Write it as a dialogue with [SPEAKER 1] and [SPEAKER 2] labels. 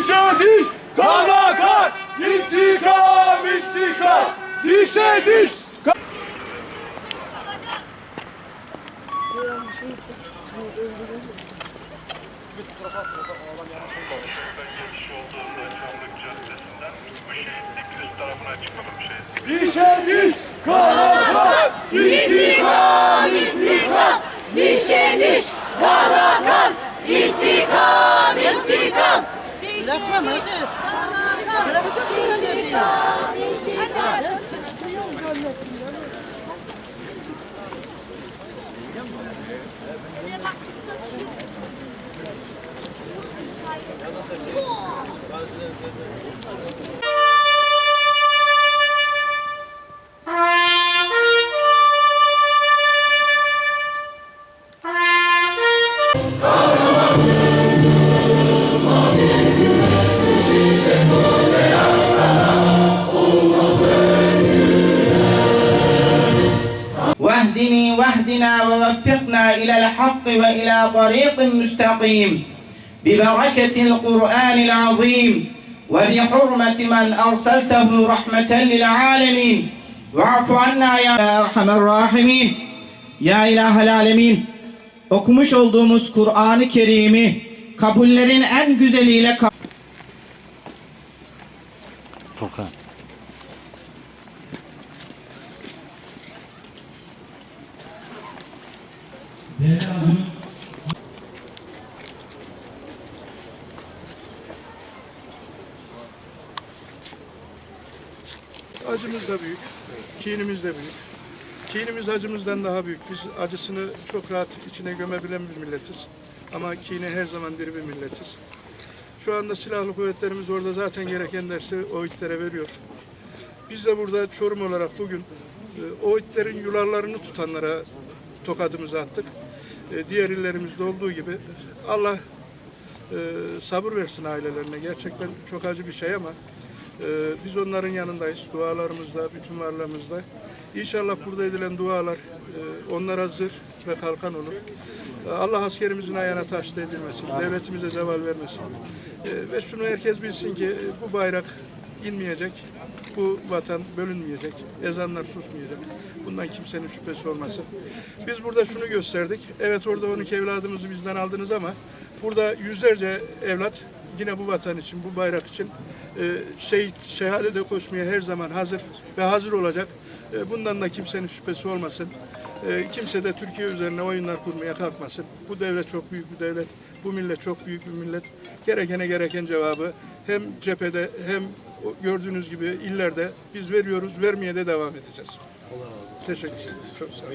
[SPEAKER 1] Dişe diş, kana kan, intikam, intikam. Dişe diş. Dişe diş, kana kan,
[SPEAKER 2] İntikam, intikam, dişe diş, 그냥 말지.
[SPEAKER 3] 내가 붙여 붙여야지. Oh!
[SPEAKER 4] واهدني واهدنا ووفقنا إلى الحق وإلى طريق مستقيم ببركة القرآن العظيم وبحرمة من أرسلته رحمة للعالمين واعف عنا يا أرحم الراحمين Ya İlahel Alemin okumuş olduğumuz Kur'an-ı Kerim'i kabullerin en güzeliyle
[SPEAKER 5] Acımız da büyük, kinimiz de büyük. Kinimiz acımızdan daha büyük. Biz acısını çok rahat içine gömebilen bir milletiz. Ama kini her zaman diri bir milletiz. Şu anda silahlı kuvvetlerimiz orada zaten gereken dersi o itlere veriyor. Biz de burada Çorum olarak bugün e, o itlerin yularlarını tutanlara tokadımızı attık. E, Diğer illerimizde olduğu gibi Allah e, sabır versin ailelerine. Gerçekten çok acı bir şey ama e, biz onların yanındayız. Dualarımızda, bütün varlığımızda. İnşallah burada edilen dualar e, onlara zırh ve kalkan olur. E, Allah askerimizin ayağına taş değdirmesin. Devletimize zeval vermesin. E, ve şunu herkes bilsin ki e, bu bayrak inmeyecek. Bu vatan bölünmeyecek. Ezanlar susmayacak. Bundan kimsenin şüphesi olmasın. Biz burada şunu gösterdik. Evet orada 12 evladımızı bizden aldınız ama burada yüzlerce evlat yine bu vatan için, bu bayrak için e, şehit, şehadete koşmaya her zaman hazır ve hazır olacak. E, bundan da kimsenin şüphesi olmasın. E, kimse de Türkiye üzerine oyunlar kurmaya kalkmasın. Bu devlet çok büyük bir devlet. Bu millet çok büyük bir millet. Gerekene gereken cevabı hem cephede hem gördüğünüz gibi illerde biz veriyoruz, vermeye de devam edeceğiz. Teşekkür ederim. Çok sağ olun.